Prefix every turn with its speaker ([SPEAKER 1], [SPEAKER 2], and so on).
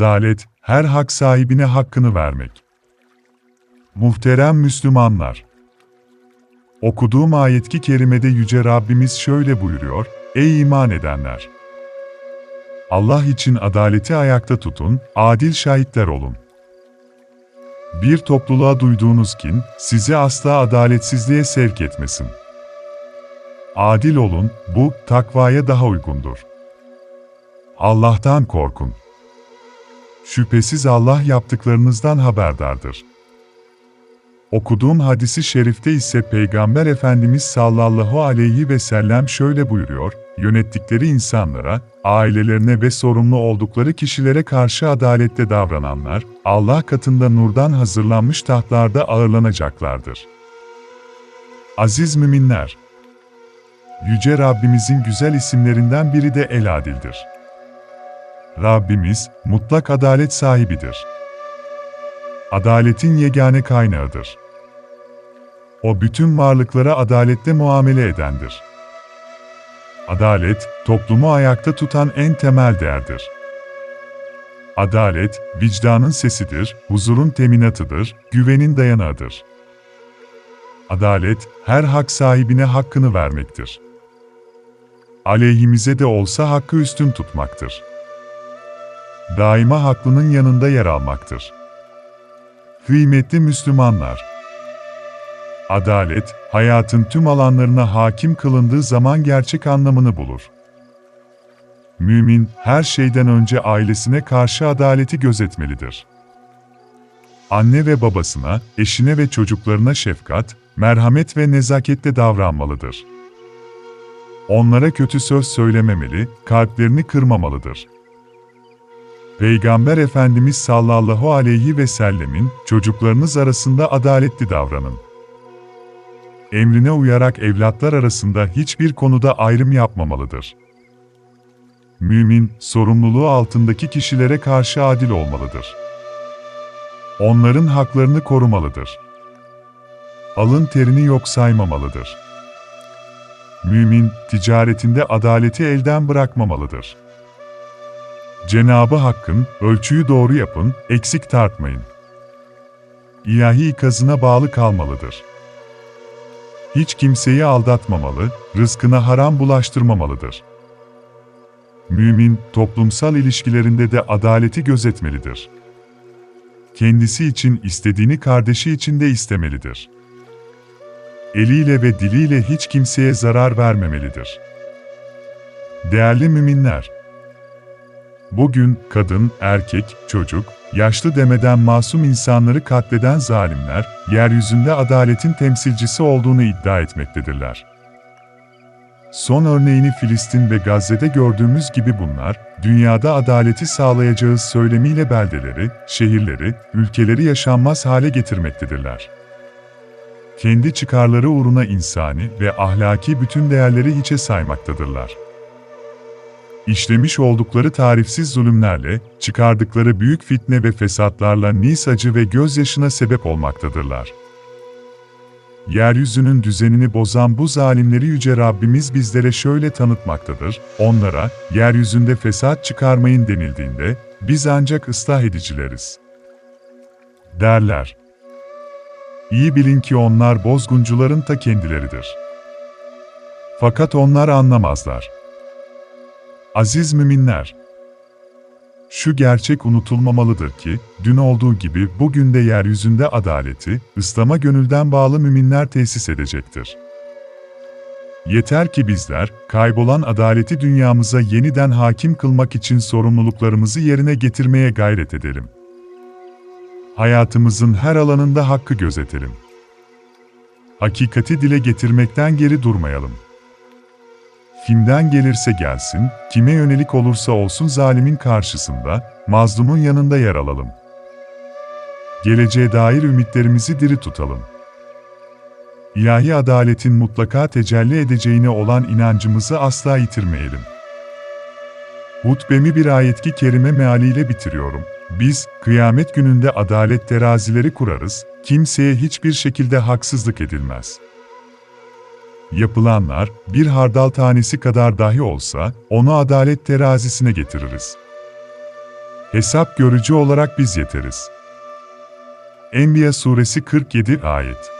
[SPEAKER 1] Adalet, her hak sahibine hakkını vermek. Muhterem Müslümanlar! Okuduğum ayetki kerimede Yüce Rabbimiz şöyle buyuruyor, Ey iman edenler! Allah için adaleti ayakta tutun, adil şahitler olun. Bir topluluğa duyduğunuz kin, sizi asla adaletsizliğe sevk etmesin. Adil olun, bu, takvaya daha uygundur. Allah'tan korkun. Şüphesiz Allah yaptıklarınızdan haberdardır. Okuduğum hadisi şerifte ise Peygamber Efendimiz sallallahu aleyhi ve sellem şöyle buyuruyor, yönettikleri insanlara, ailelerine ve sorumlu oldukları kişilere karşı adaletle davrananlar, Allah katında nurdan hazırlanmış tahtlarda ağırlanacaklardır. Aziz müminler, Yüce Rabbimizin güzel isimlerinden biri de El-Adil'dir. Rabbimiz, mutlak adalet sahibidir. Adaletin yegane kaynağıdır. O bütün varlıklara adaletle muamele edendir. Adalet, toplumu ayakta tutan en temel değerdir. Adalet, vicdanın sesidir, huzurun teminatıdır, güvenin dayanağıdır. Adalet, her hak sahibine hakkını vermektir. Aleyhimize de olsa hakkı üstün tutmaktır. Daima haklının yanında yer almaktır. Kıymetli Müslümanlar, Adalet, hayatın tüm alanlarına hakim kılındığı zaman gerçek anlamını bulur. Mümin, her şeyden önce ailesine karşı adaleti gözetmelidir. Anne ve babasına, eşine ve çocuklarına şefkat, merhamet ve nezaketle davranmalıdır. Onlara kötü söz söylememeli, kalplerini kırmamalıdır. Peygamber Efendimiz sallallahu aleyhi ve sellemin, çocuklarınız arasında adaletli davranın. Emrine uyarak evlatlar arasında hiçbir konuda ayrım yapmamalıdır. Mümin, sorumluluğu altındaki kişilere karşı adil olmalıdır. Onların haklarını korumalıdır. Alın terini yok saymamalıdır. Mümin, ticaretinde adaleti elden bırakmamalıdır. Cenabı Hakk'ın, ölçüyü doğru yapın, eksik tartmayın. İlahi ikazına bağlı kalmalıdır. Hiç kimseyi aldatmamalı, rızkına haram bulaştırmamalıdır. Mümin, toplumsal ilişkilerinde de adaleti gözetmelidir. Kendisi için istediğini kardeşi için de istemelidir. Eliyle ve diliyle hiç kimseye zarar vermemelidir. Değerli müminler, Bugün kadın, erkek, çocuk, yaşlı demeden masum insanları katleden zalimler, yeryüzünde adaletin temsilcisi olduğunu iddia etmektedirler. Son örneğini Filistin ve Gazze'de gördüğümüz gibi bunlar, dünyada adaleti sağlayacağız söylemiyle beldeleri, şehirleri, ülkeleri yaşanmaz hale getirmektedirler. Kendi çıkarları uğruna insani ve ahlaki bütün değerleri hiçe saymaktadırlar işlemiş oldukları tarifsiz zulümlerle, çıkardıkları büyük fitne ve fesatlarla nis acı ve gözyaşına sebep olmaktadırlar. Yeryüzünün düzenini bozan bu zalimleri Yüce Rabbimiz bizlere şöyle tanıtmaktadır, onlara, yeryüzünde fesat çıkarmayın denildiğinde, biz ancak ıslah edicileriz. Derler. İyi bilin ki onlar bozguncuların ta kendileridir. Fakat onlar anlamazlar. Aziz müminler! Şu gerçek unutulmamalıdır ki, dün olduğu gibi bugün de yeryüzünde adaleti, İslam'a gönülden bağlı müminler tesis edecektir. Yeter ki bizler, kaybolan adaleti dünyamıza yeniden hakim kılmak için sorumluluklarımızı yerine getirmeye gayret edelim. Hayatımızın her alanında hakkı gözetelim. Hakikati dile getirmekten geri durmayalım. Kimden gelirse gelsin, kime yönelik olursa olsun zalimin karşısında, mazlumun yanında yer alalım. Geleceğe dair ümitlerimizi diri tutalım. İlahi adaletin mutlaka tecelli edeceğine olan inancımızı asla yitirmeyelim. Hutbemi bir ayetki kerime mealiyle bitiriyorum. Biz, kıyamet gününde adalet terazileri kurarız, kimseye hiçbir şekilde haksızlık edilmez.'' Yapılanlar, bir hardal tanesi kadar dahi olsa, onu adalet terazisine getiririz. Hesap görücü olarak biz yeteriz. Enbiya suresi 47 ayet